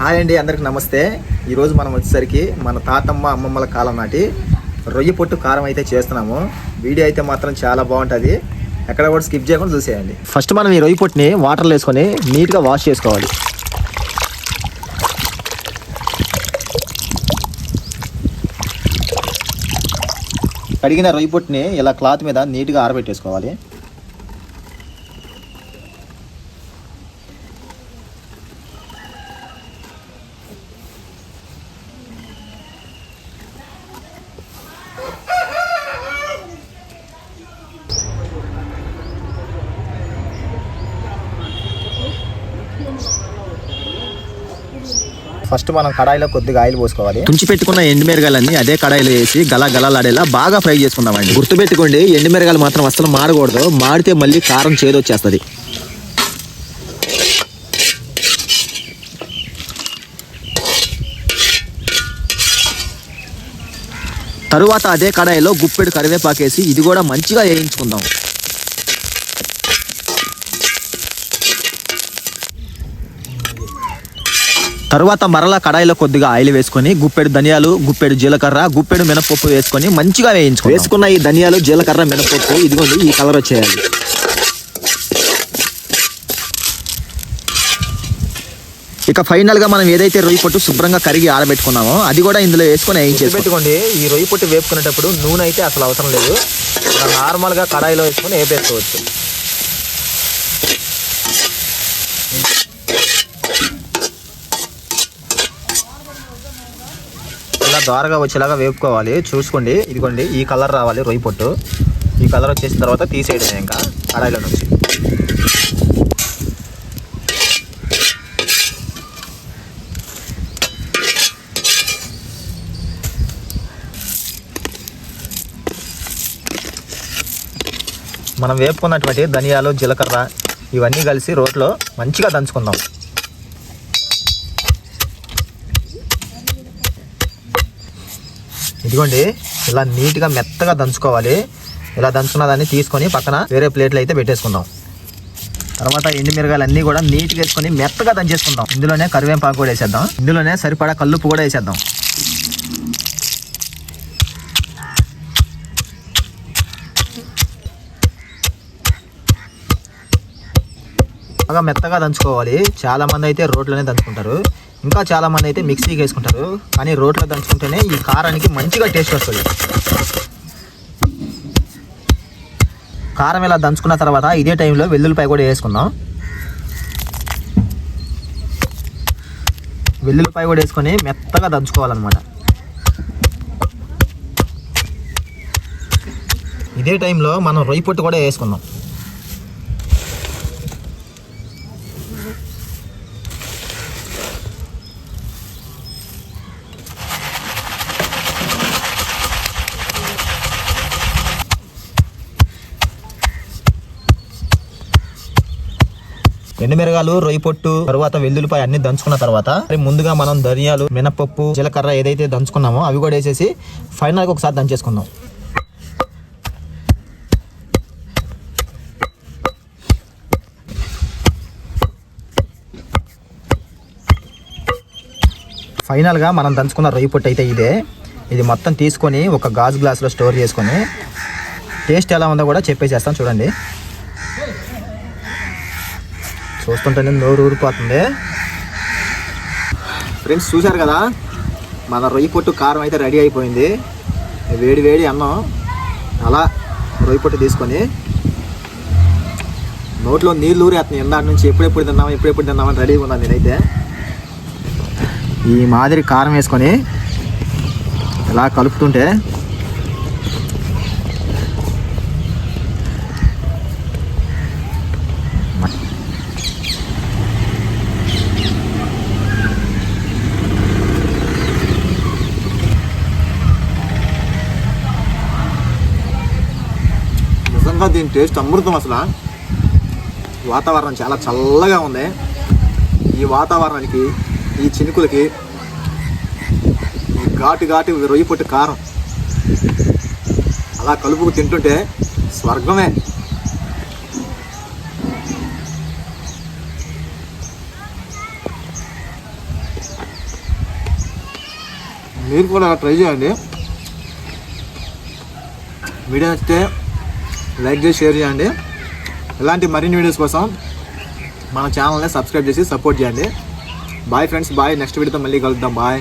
Hi అండి అందరికి నమస్తే. ఈరోజు మనం వచ్చేసరికి మన తాతమ్మ అమ్మమ్మల కాలం నాటి రొయ్య పొట్టు కారం అయితే చేస్తున్నాము. వీడియో అయితే మాత్రం చాలా బాగుంటుంది. ఎక్కడ కూడా స్కిప్ చేయకుండా చూసేయండి. ఫస్ట్ మనం ఈ రొయ్య పొట్టుని వాటర్లో వేసుకొని నీట్గా వాష్ చేసుకోవాలి. కడిగిన రొయ్య పొట్టుని ఇలా క్లాత్ మీద నీట్గా ఆరబెట్టేసుకోవాలి. ఫస్ట్ మనం కడాయిలో కొద్దిగా ఆయిల్ పోసుకోవాలి. తుంచి పెట్టుకున్న ఎండుమిరగాలన్నీ అదే కడాయిలో వేసి గల గలలాడేలా బాగా ఫ్రై చేసుకుందామండి. గుర్తుపెట్టుకోండి ఎండుమిరగాలు మాత్రం అసలు మాడకూడదు. మాడితే మళ్ళీ కారం చేదొచ్చేస్తుంది. తరువాత అదే కడాయిలో గుప్పెడు కరివేపాకేసి ఇది కూడా మంచిగా వేయించుకుందాం. తరువాత మరలా కడాయిలో కొద్దిగా ఆయిల్ వేసుకొని గుప్పెడు ధనియాలు గుప్పెడు జీలకర్ర గుప్పెడు మినపప్పు వేసుకొని మంచిగా వేయించుకో వేసుకున్న ఈ ధనియాలు జీలకర్ర మినపప్పు ఇదిగోండి ఈ కలర్ వచ్చేయాలి. ఇక ఫైనల్గా మనం ఏదైతే రొయ్యి పొట్టు శుభ్రంగా కరిగి ఆరబెట్టుకున్నామో అది కూడా ఇందులో వేసుకొని వేయించేసి పెట్టుకోండి ఈ రొయ్యి పొట్టు వేపుకునేటప్పుడు నూనె అయితే అసలు అవసరం లేదు. నార్మల్గా కడాయిలో వేసుకొని వేపేసుకోవచ్చు. ద్వారగా వచ్చేలాగా వేపుకోవాలి. చూసుకోండి. ఇదిగోండి ఈ కలర్ రావాలి రొయ్యి పొట్టు. ఈ కలర్ వచ్చేసిన తర్వాత తీసేయడమే ఇంకా కడాయిలో నుంచి. మనం వేపుకున్నటువంటి ధనియాలు జీలకర్ర ఇవన్నీ కలిసి రోట్లో మంచిగా దంచుకుందాం. ఇదిగోండి ఇలా నీట్గా మెత్తగా దంచుకోవాలి. ఇలా దంచుకున్న దాన్ని తీసుకొని పక్కన వేరే ప్లేట్లు అయితే పెట్టేసుకుందాం. తర్వాత ఎండు మిరగాయలు అన్నీ కూడా నీట్గా వేసుకొని మెత్తగా దంచేసుకుందాం. ఇందులోనే కరివేపాకు కూడా వేసేద్దాం. ఇందులోనే సరిపడా కల్లుప్పు కూడా వేసేద్దాం. బాగా మెత్తగా దంచుకోవాలి. చాలా మంది అయితే రోట్లోనే దంచుకుంటారు. ఇంకా చాలా మంది అయితే మిక్సీకి వేసుకుంటారు కానీ రోట్లో దంచుకుంటేనే ఈ కారానికి మంచిగా టేస్ట్ వస్తుంది. కారం ఇలా దంచుకున్న తర్వాత ఇదే టైంలో వెల్లుల్లిపాయ కూడా వేసుకుందాం. వెల్లుల్లిపాయ కూడా వేసుకొని మెత్తగా దంచుకోవాలన్నమాట. ఇదే టైంలో మనం రొయ్యి పొట్టు కూడా వేసుకుందాం. ఎండుమిరగాలు రొయ్యి పొట్టు తర్వాత వెల్లుల్లిపాయ అన్ని దంచుకున్న తర్వాత ముందుగా మనం ధనియాలు మినపప్పు జీలకర్ర ఏదైతే దంచుకున్నామో అవి కూడా వేసేసి ఫైనల్గా ఒకసారి దంచేసుకుందాం. ఫైనల్గా మనం దంచుకున్న రొయ్యి పొట్టు అయితే ఇదే. ఇది మొత్తం తీసుకొని ఒక గాజు గ్లాస్లో స్టోర్ చేసుకొని టేస్ట్ ఎలా ఉందో కూడా చెప్పేసేస్తాం చూడండి. చూస్తుంటేనే నోరు ఊరిపోతుంది. ఫ్రెండ్స్ చూశారు కదా? మన రొయ్యి పొట్టు కారం అయితే రెడీ అయిపోయింది. వేడి వేడి అన్నం అలా రొయ్యి పొట్టు తీసుకొని నోట్లో నీళ్ళు ఊరేస్తున్నాయి. ఇందాక నుంచి ఎప్పుడెప్పుడు తిన్నామా ఎప్పుడెప్పుడు తిన్నామని రెడీగా ఉన్నాను నేనైతే. ఈ మాదిరి కారం వేసుకొని ఇలా కలుపుతుంటే నిజంగా దీని టేస్ట్ అమృతం అసలు. వాతావరణం చాలా చల్లగా ఉంది. ఈ వాతావరణానికి ఈ చినుకులకి ఈ ఘాటు ఘాటు రొయ్యి పొట్టు కారం. అలా కలుపుకు తింటుంటే స్వర్గమే. మీరు కూడా అలా ట్రై చేయండి. వీడియో నచ్చితే లైక్ చేసి షేర్ చేయండి. ఇలాంటి మరిన్ని వీడియోస్ కోసం మన ఛానల్ని సబ్స్క్రైబ్ చేసి సపోర్ట్ చేయండి. బాయ్ ఫ్రెండ్స్ బాయ్ నెక్స్ట్ వీడియోతో మళ్ళీ కలుద్దాం. బాయ్